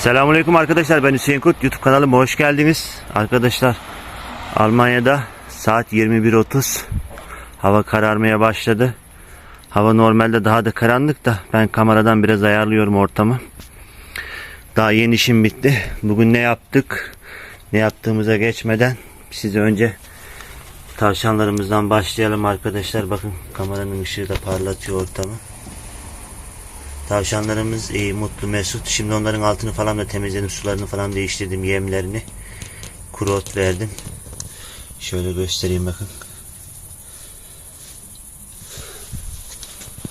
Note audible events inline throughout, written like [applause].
Selamünaleyküm arkadaşlar ben Hüseyin Kurt YouTube kanalıma hoş geldiniz. Arkadaşlar Almanya'da saat 21.30 hava kararmaya başladı. Hava normalde daha da karanlık da ben kameradan biraz ayarlıyorum ortamı. Daha yeni işim bitti. Bugün ne yaptık? Ne yaptığımıza geçmeden size önce tavşanlarımızdan başlayalım arkadaşlar. Bakın kameranın ışığı da parlatıyor ortamı. Tavşanlarımız iyi, mutlu, mesut. Şimdi onların altını falan da temizledim. Sularını falan değiştirdim. Yemlerini. Kuru ot verdim. Şöyle göstereyim bakın.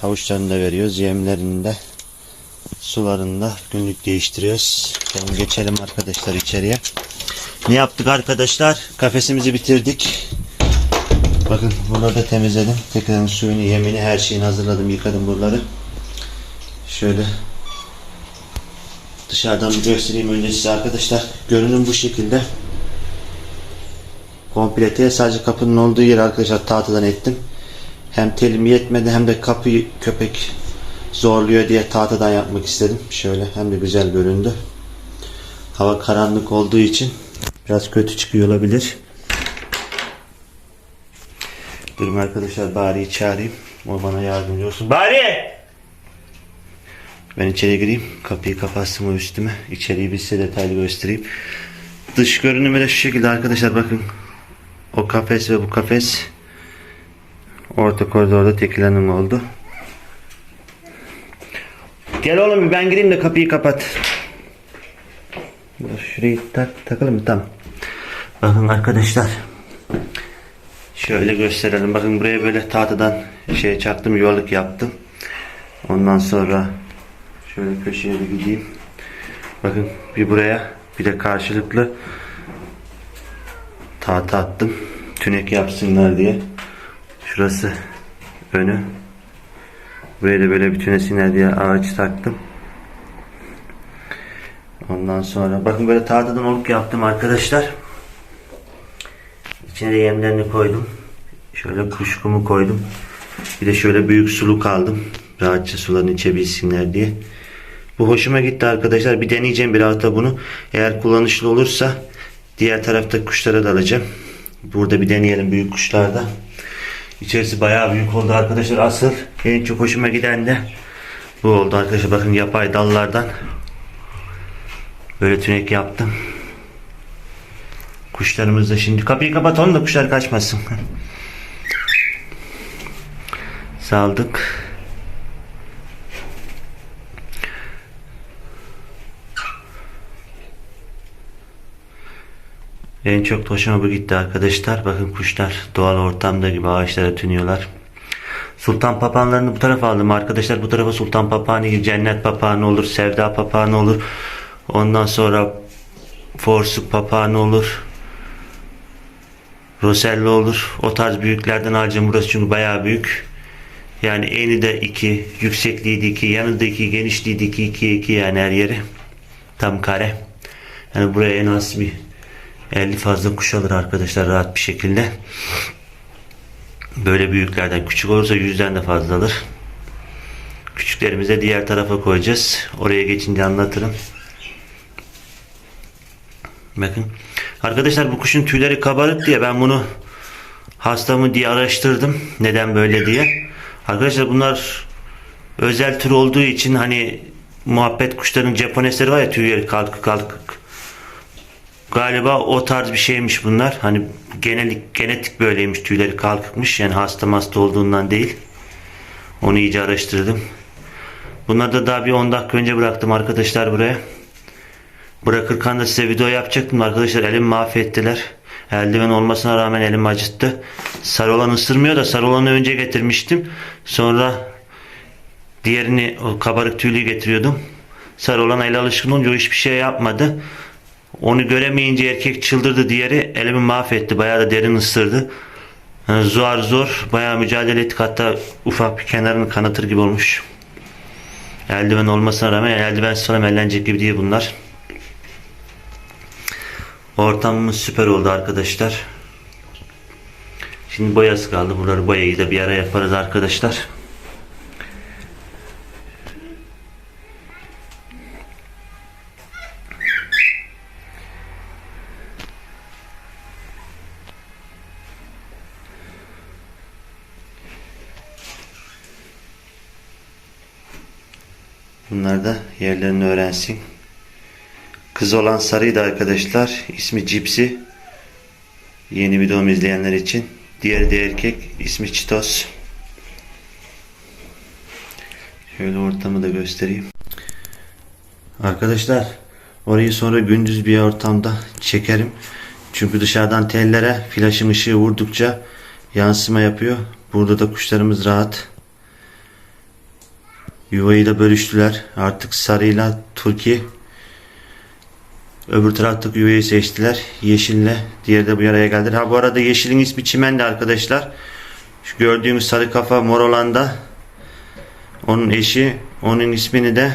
Havuçlarını da veriyoruz. Yemlerini de sularını da günlük değiştiriyoruz. Şimdi geçelim arkadaşlar içeriye. Ne yaptık arkadaşlar? Kafesimizi bitirdik. Bakın buraları da temizledim. Tekrar suyunu, yemini, her şeyini hazırladım. Yıkadım buraları. Şöyle dışarıdan bir göstereyim önce size arkadaşlar. Görünüm bu şekilde. Komplete sadece kapının olduğu yer arkadaşlar tahtadan ettim. Hem telim yetmedi hem de kapıyı köpek zorluyor diye tahtadan yapmak istedim. Şöyle hem de güzel göründü. Hava karanlık olduğu için biraz kötü çıkıyor olabilir. Durun arkadaşlar Bari'yi çağırayım. O bana yardımcı olsun. Bari! Ben içeri gireyim. Kapıyı kapatsın o üstüme. İçeriği bir size detaylı göstereyim. Dış görünümü de şu şekilde arkadaşlar bakın. O kafes ve bu kafes orta koridorda tekilanım oldu. Gel oğlum ben gireyim de kapıyı kapat. Şurayı tak, takalım mı? Tamam. Bakın arkadaşlar. Şöyle gösterelim. Bakın buraya böyle tahtadan şey çaktım yuvarlık yaptım. Ondan sonra Şöyle köşeye bir gideyim. Bakın bir buraya bir de karşılıklı tahta attım. Tünek yapsınlar diye. Şurası önü. Buraya da böyle bir tünesinler diye ağaç taktım. Ondan sonra bakın böyle tahtadan oluk yaptım arkadaşlar. İçine de yemlerini koydum. Şöyle kuşkumu koydum. Bir de şöyle büyük suluk aldım. Rahatça sularını içebilsinler diye. Bu hoşuma gitti arkadaşlar. Bir deneyeceğim bir hafta bunu. Eğer kullanışlı olursa diğer tarafta kuşlara da alacağım. Burada bir deneyelim büyük kuşlarda. İçerisi bayağı büyük oldu arkadaşlar. Asıl en çok hoşuma giden de bu oldu arkadaşlar. Bakın yapay dallardan böyle tünek yaptım. Kuşlarımız da şimdi kapıyı kapatalım da kuşlar kaçmasın. [laughs] Saldık. En çok hoşuma bu gitti arkadaşlar. Bakın kuşlar doğal ortamda gibi ağaçlara tünüyorlar. Sultan papağanlarını bu tarafa aldım arkadaşlar. Bu tarafa sultan papağanı, cennet papağanı olur, sevda papağanı olur. Ondan sonra forsuk papağanı olur. Rosello olur. O tarz büyüklerden alacağım burası çünkü bayağı büyük. Yani eni de 2, yüksekliği de 2, yanı da 2, genişliği de 2, 2, 2 yani her yeri. Tam kare. Yani buraya en az bir 50 fazla kuş alır arkadaşlar rahat bir şekilde. Böyle büyüklerden küçük olursa yüzden de fazla alır. Küçüklerimizi diğer tarafa koyacağız. Oraya geçince anlatırım. Bakın. Arkadaşlar bu kuşun tüyleri kabarık diye ben bunu hastamı diye araştırdım. Neden böyle diye. Arkadaşlar bunlar özel tür olduğu için hani muhabbet kuşların Japonesleri var ya tüyleri kalkık kalkık. Galiba o tarz bir şeymiş bunlar. Hani genelik, genetik böyleymiş tüyleri kalkıkmış. Yani hasta hasta olduğundan değil. Onu iyice araştırdım. Bunları da daha bir 10 dakika önce bıraktım arkadaşlar buraya. Bırakırken de size video yapacaktım arkadaşlar. Elimi mahvettiler. Eldiven olmasına rağmen elim acıttı. Sarı olan ısırmıyor da sarı olanı önce getirmiştim. Sonra diğerini o kabarık tüylü getiriyordum. Sarı olan el alışkın olunca hiçbir şey yapmadı. Onu göremeyince erkek çıldırdı diğeri elimi mahvetti. Bayağı da derin ısırdı. Yani zor zor bayağı mücadele ettik. Hatta ufak bir kenarını kanatır gibi olmuş. Eldiven olmasına rağmen eldiven sonra ellenecek gibi değil bunlar. Ortamımız süper oldu arkadaşlar. Şimdi boyası kaldı. Buraları boyayı da bir ara yaparız arkadaşlar. Bunlar da yerlerini öğrensin. Kız olan sarıydı arkadaşlar. İsmi Cipsi. Yeni videomu izleyenler için. Diğeri de erkek. İsmi Çitos. Şöyle ortamı da göstereyim. Arkadaşlar orayı sonra gündüz bir ortamda çekerim. Çünkü dışarıdan tellere flaşın ışığı vurdukça yansıma yapıyor. Burada da kuşlarımız rahat. Yuvayı da bölüştüler. Artık sarıyla Turki öbür taraftaki yuvayı seçtiler. Yeşille diğeri de bu araya geldi. Ha bu arada yeşilin ismi Çimendi arkadaşlar. Şu gördüğümüz sarı kafa mor olan onun eşi. Onun ismini de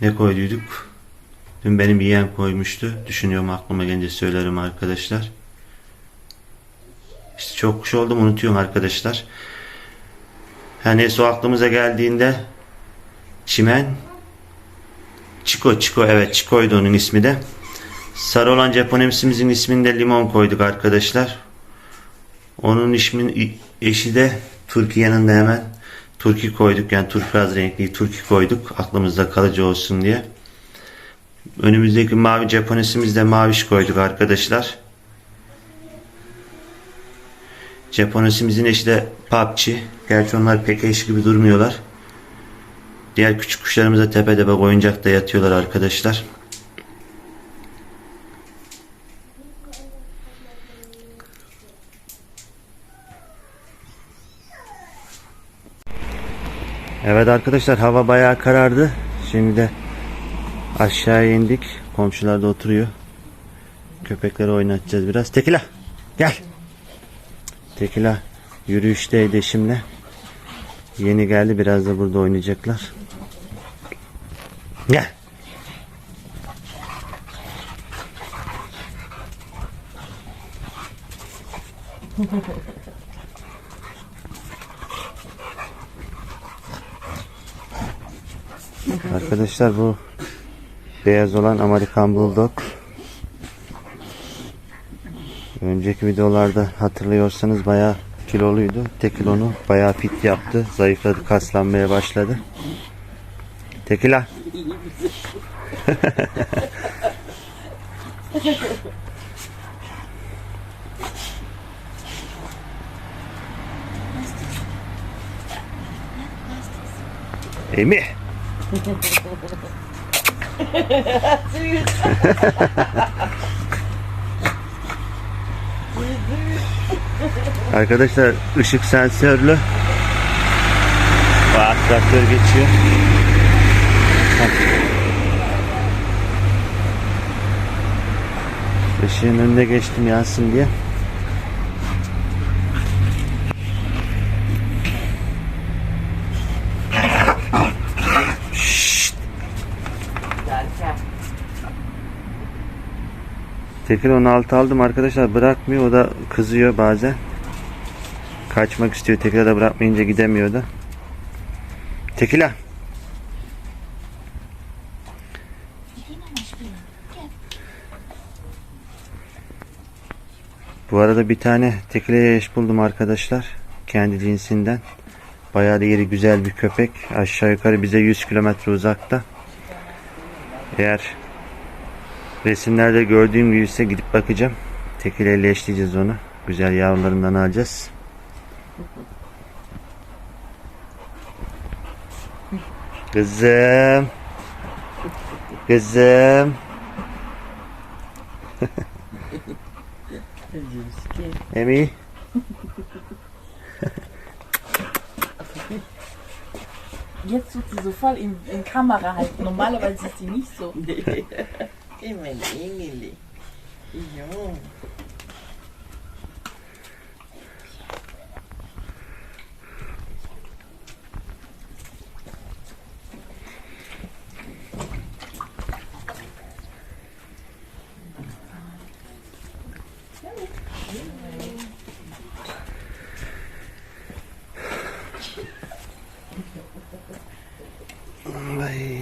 ne koyduyduk? Dün benim yeğen koymuştu. Düşünüyorum aklıma gelince söylerim arkadaşlar. İşte çok kuş oldum unutuyorum arkadaşlar. Her neyse o aklımıza geldiğinde Çimen Çiko Çiko evet Çiko'ydu onun ismi de. Sarı olan Japonemsimizin ismini de Limon koyduk arkadaşlar. Onun ismin eşi de Turki yanında hemen Turki koyduk yani turkuaz renkli Turki koyduk aklımızda kalıcı olsun diye. Önümüzdeki mavi Japonesimiz de maviş koyduk arkadaşlar. Japonesimizin eşi de PUBG. Gerçi onlar pek eş gibi durmuyorlar. Diğer küçük kuşlarımız da tepede bak oyuncakta yatıyorlar arkadaşlar. Evet arkadaşlar hava bayağı karardı. Şimdi de aşağıya indik. Komşular da oturuyor. Köpekleri oynatacağız biraz. Tekila gel. Tekila yürüyüşteydi eşimle. Yeni geldi biraz da burada oynayacaklar. Gel. [laughs] Arkadaşlar bu beyaz olan Amerikan Bulldog. Önceki videolarda hatırlıyorsanız bayağı kiloluydu. Tekil onu bayağı fit yaptı. Zayıfladı, kaslanmaya başladı. Tekila. [laughs] Emi. [laughs] Arkadaşlar ışık sensörlü. Bak traktör geçiyor. Işığın önüne geçtim yansın diye. Tekrar onu altı aldım arkadaşlar bırakmıyor o da kızıyor bazen. Kaçmak istiyor tekrar da bırakmayınca gidemiyor da. Tekila. Bu arada bir tane tekileye eş buldum arkadaşlar. Kendi cinsinden. Bayağı da yeri güzel bir köpek. Aşağı yukarı bize 100 kilometre uzakta. Eğer resimlerde gördüğüm gibi ise gidip bakacağım. Tekileyle eşleyeceğiz onu. Güzel yavrularından alacağız. Kızım. Kızım. Emi. Jetzt tut sie so voll in, in Kamera halten. Normalerweise ist sie nicht so. Mein Engel. Ja.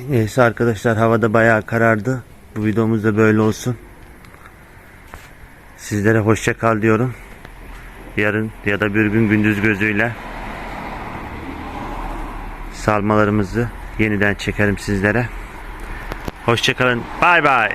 Neyse arkadaşlar havada bayağı karardı. Bu videomuz da böyle olsun. Sizlere hoşça kal diyorum. Yarın ya da bir gün gündüz gözüyle salmalarımızı yeniden çekerim sizlere. Hoşçakalın. Bay bay.